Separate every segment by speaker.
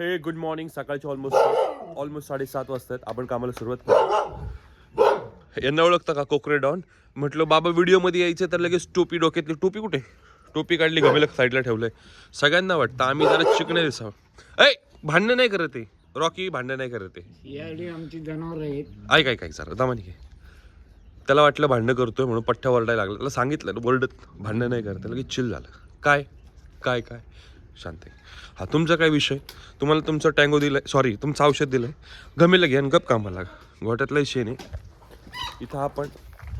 Speaker 1: हे good morning सकाळचे almost almost साडेसात वाजतात. आपण कामाला सुरुवात करू. यांना ओळखता का कोकरे डॉन? म्हटलं बाबा व्हिडिओमध्ये यायचं तर लगेच टोपी डोक्यातली टोपी कुठे? टोपी काढली गमेला साईडला ठेवलंय. सगळ्यांना वाटतं आम्ही जरा चिकणे दिसावं. ऐ भांडणं नाही करत आहे रॉकी भांडणं नाही करत
Speaker 2: आमची जनावर आहेत.
Speaker 1: ऐक ऐक ऐक जरा दामानी घे. त्याला वाटलं भांडणं करतोय म्हणून पठ्ठ्या वरडायला लागला. त्याला सांगितलं ना वरडत भांडणं नाही करत. लगेच चिल झालं. काय? काय काय? शांत आहे. हा तुमचा काय विषय? तुम्हाला तुमचं टँगो दिलंय सॉरी तुमचं औषध दिलंय. गमेला घ्या आणि गप कामाला लागा. गोट्यातलाही शेण इथं आपण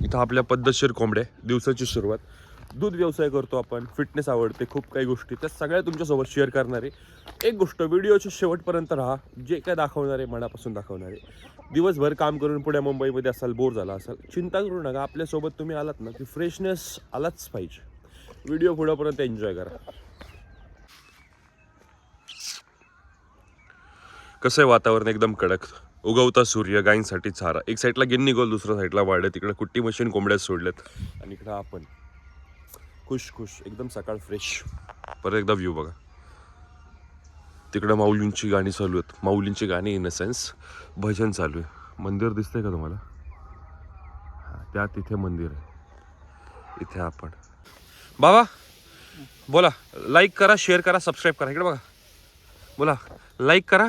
Speaker 1: इथं आपल्या पद्धतशीर कोंबड्या दिवसाची सुरुवात. दूध व्यवसाय करतो आपण. फिटनेस आवडते खूप काही गोष्टी. त्या सगळ्या तुमच्यासोबत शेअर करणारे एक गोष्ट व्हिडिओच्या शेवटपर्यंत राहा. जे काय दाखवणारे मनापासून दाखवणारे दिवसभर काम करून पुढे मुंबईमध्ये असाल बोर झाला असाल चिंता करू नका. आपल्यासोबत तुम्ही आलात ना की फ्रेशनेस आलाच पाहिजे. व्हिडिओ पुढंपर्यंत एन्जॉय करा. कसं आहे वातावरण एकदम कडक? उगवता सूर्य गायींसाठी चारा. एक साईडला गिन्नी गोल दुसऱ्या साईडला वाढले. तिकडे कुट्टी मशीन कोंबड्या सोडल्यात. आणि इकडं आपण. खुश खुश. एकदम सकाळ फ्रेश परत एकदा व्ह्यू बघा. तिकडं माऊलींची गाणी चालू आहेत. माऊलींची गाणी इन अ सेन्स भजन चालू आहे. मंदिर दिसतंय का तुम्हाला? हां त्या तिथे मंदिर आहे. इथे आपण. बाबा बोला. लाईक करा शेअर करा सबस्क्राईब करा. इकडे बघा. बोला. लाईक करा.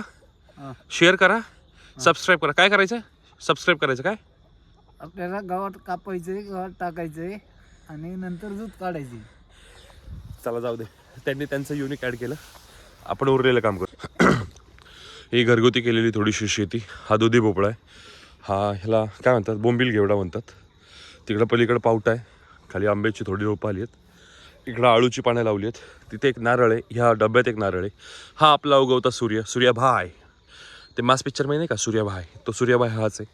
Speaker 1: शेअर करा. सबस्क्राईब करा. काय करायचं? सबस्क्राईब करायचं काय?
Speaker 2: आपल्याला गावात कापायचंय गावात टाकायचंय आणि नंतर दूध काढायचे
Speaker 1: चला जाऊ दे. त्यांनी त्यांचं युनिक ॲड केलं. आपण उरलेलं काम करू. ही घरगुती केलेली थोडीशी शेती. हा दुधी भोपळा आहे. हा ह्याला काय म्हणतात? बोंबील घेवडा म्हणतात. तिकडं पलीकडं पावटा आहे. खाली आंब्याची थोडी रोपं आली आहेत. इकडं आळूची पानं लावली आहेत. तिथे एक नारळ आहे. ह्या डब्यात एक नारळ आहे. हा आपला उगवता सूर्य. सूर्यभाय ते मास पिक्चर नाही का? सूर्यभाय. तो सूर्यभाय हाच आहे.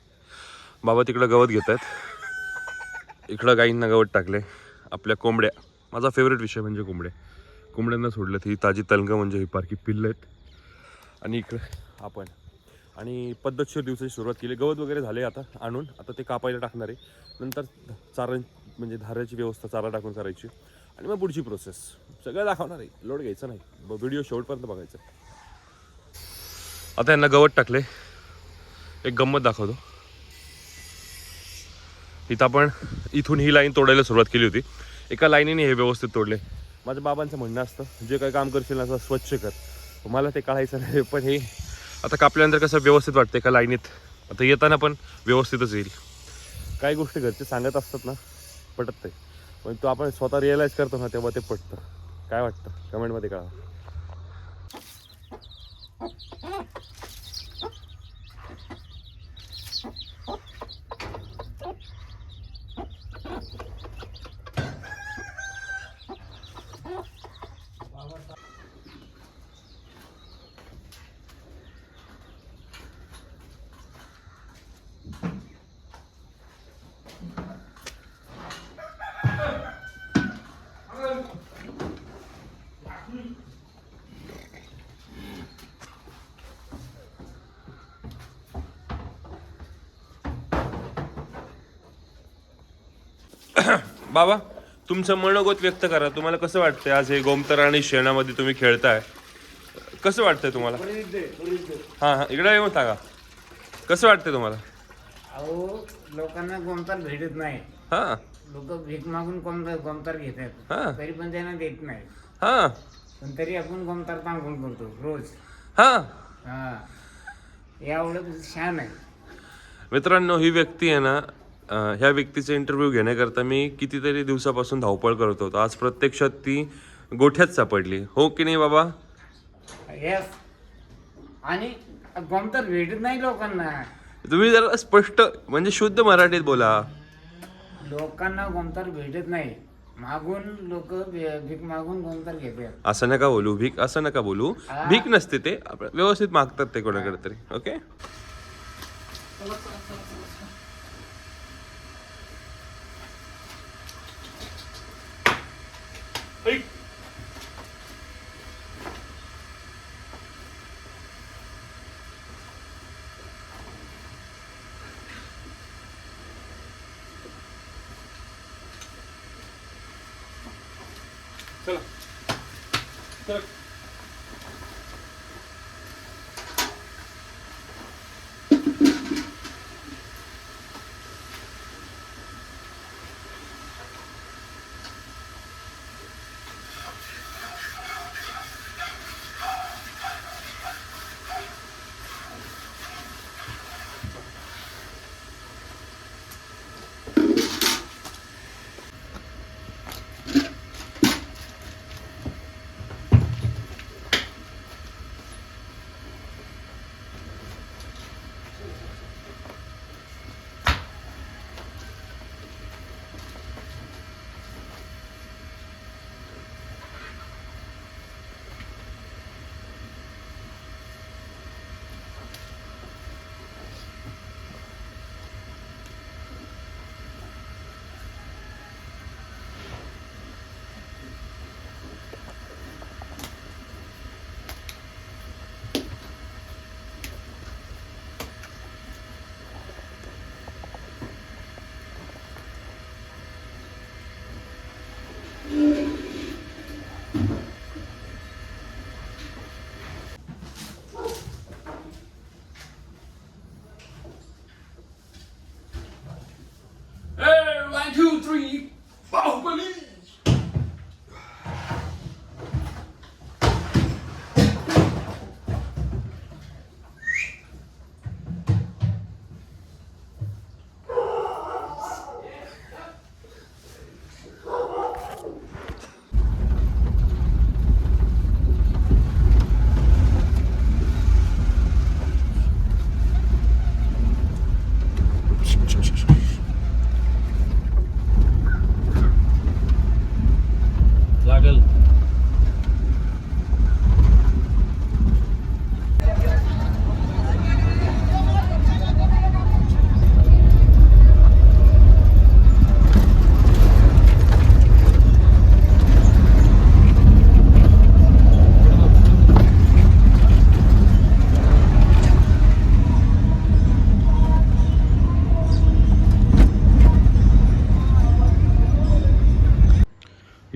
Speaker 1: बाबा तिकडं गवत घेत आहेत इकडं गाईंना गवत टाकले. आपल्या कोंबड्या. माझा फेवरेट विषय म्हणजे कोंबड्या. कोंबड्यांना सोडलं ही ताजी तलंग म्हणजे ही पारखी पिल्लं आहेत. आणि इकडे आपण. आणि पद्धतशीर दिवसाची सुरुवात केली. गवत वगैरे झाले आता आणून. आता ते कापायला टाकणार आहे. नंतर चारा म्हणजे धाराची व्यवस्था चारा टाकून करायची. आणि मग पुढची प्रोसेस सगळं दाखवणार आहे. लोड घ्यायचं नाही. व्हिडिओ शेवटपर्यंत बघायचा. आता यांना गवत टाकले. एक गंमत दाखवतो. इथं आपण इथून ही लाईन तोडायला सुरुवात केली होती. एका लाईनीने हे व्यवस्थित तोडले. माझ्या बाबांचं म्हणणं असतं जे काही काम करशील ना असं स्वच्छ कर. मला ते काढायचं नाही पण हे आता कापल्यानंतर कसं व्यवस्थित वाटतं एका लाईनीत? आता येताना पण व्यवस्थितच येईल. काही गोष्टी घरचे सांगत असतात ना पटत नाही पण तो आपण स्वतः रिअलाईज करतो ना तेव्हा ते पटतं. काय वाटतं? कमेंटमध्ये कळा बाबा तुमचं मनोगत व्यक्त करा. तुम्हाला कसं वाटतंय आज हे गोमतर आणि शेणामध्ये तुम्ही खेळताय? कसं वाटतंय तुम्हाला? हां हां इकडे येऊन सांगा कसं वाटतंय तुम्हाला?
Speaker 2: अहो लोकांना गोमतार भेटत नाही.
Speaker 1: हां.
Speaker 2: लोक भीक मागून गोमतार गोमतार घेतात.
Speaker 1: हां.
Speaker 2: तरी पण त्यांना देत नाही.
Speaker 1: हां.
Speaker 2: पण तरी आपण गोमतार मागून करतो रोज.
Speaker 1: हां.
Speaker 2: हा. यावढं छान आहे.
Speaker 1: मित्रांनो ही व्यक्ती आहे ना ह्या व्यक्तीचा इंटरव्ह्यू घेण्याकरता मी कितीतरी दिवसापासून धावपळ करत होतो. आज प्रत्यक्षात ती गोठ्यात सापडली. हो की नाही बाबा?
Speaker 2: येस आणि गोमतार भेटत नाही लोकांना.
Speaker 1: तुम्ही जरा स्पष्ट म्हणजे शुद्ध मराठीत बोला.
Speaker 2: लोकांना गोमतार भेटत नाही. मागून लोक भीक मागून गोमतार घेतात.
Speaker 1: असं नका बोलू भीक असं नका बोलू. भीक नसते ते व्यवस्थित मागतात ते कोणाकडे तरी. ओके चला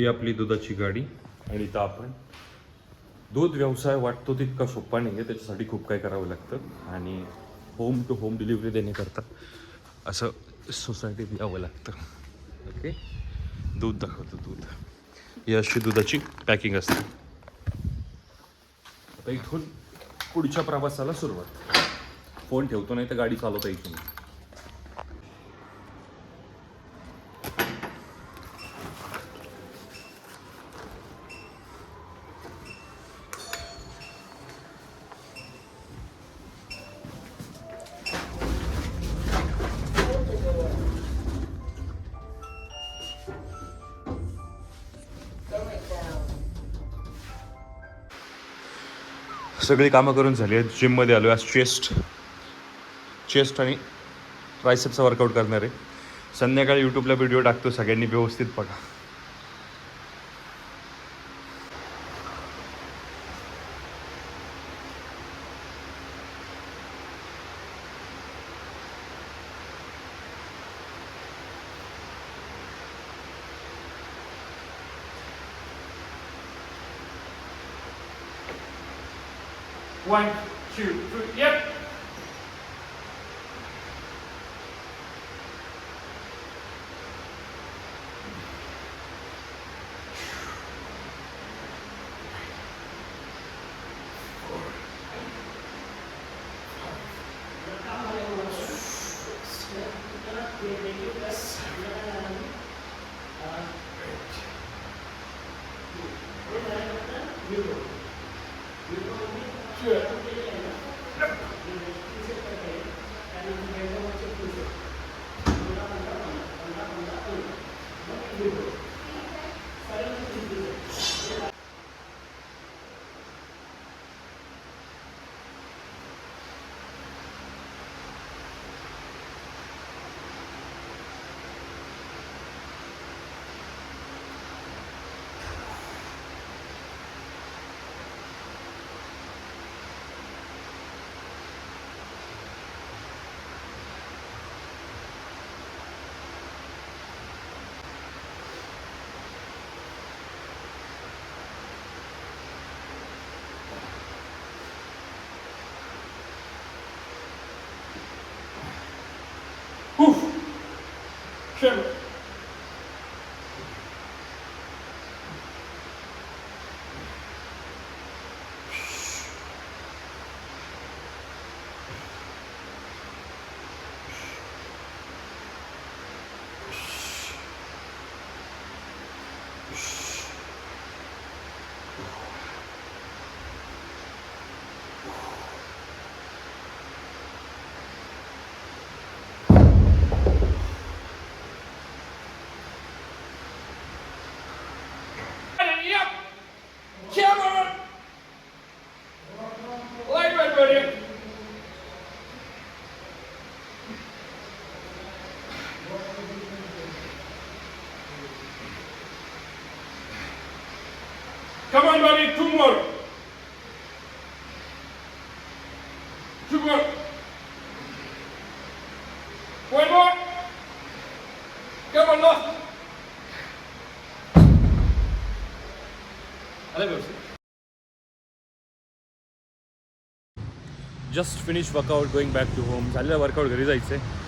Speaker 1: ही आपली दुधाची गाडी आणि इथं आपण. दूध व्यवसाय वाटतो तितका सोपा नाही आहे त्याच्यासाठी खूप काही करावं लागतं. आणि होम टू होम डिलिव्हरी देण्याकरता असं सोसायटीत यावं लागतं. ओके दूध दाखवतो दूध. ही अशी दुधाची पॅकिंग असते. आता इथून पुढच्या प्रवासाला सुरुवात. फोन ठेवतो नाही तर गाडी चालवता इथून. सगळी कामं करून झाली आहेत. जिममध्ये आलो आज चेस्ट चेस्ट आणि ट्रायसेपचा वर्कआउट करणार आहे. संध्याकाळी यूट्यूबला व्हिडिओ टाकतो सगळ्यांनी. व्यवस्थित बघा.
Speaker 3: Yep. Yep. Cameron. Light red, ready. व्यवस्थित
Speaker 1: just finish workout going back to home झालेलं वर्कआउट घरी जायचं आहे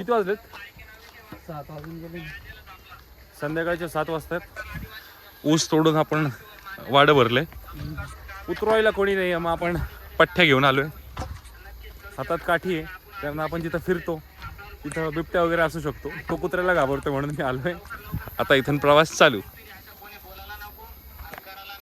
Speaker 1: किती वाजलेत?
Speaker 2: सात वाजून गेले.
Speaker 1: संध्याकाळच्या सात वाजतात ऊस तोडून आपण वाडं भरलंय उतरवायला कोणी नाही मग आपण पठ्ठ्या घेऊन आलोय. हातात काठी आहे त्यामुळे आपण जिथं फिरतो तिथं बिबट्या वगैरे असू शकतो. तो कुत्र्याला घाबरतो म्हणून मी आलोय. आता इथून प्रवास चालू.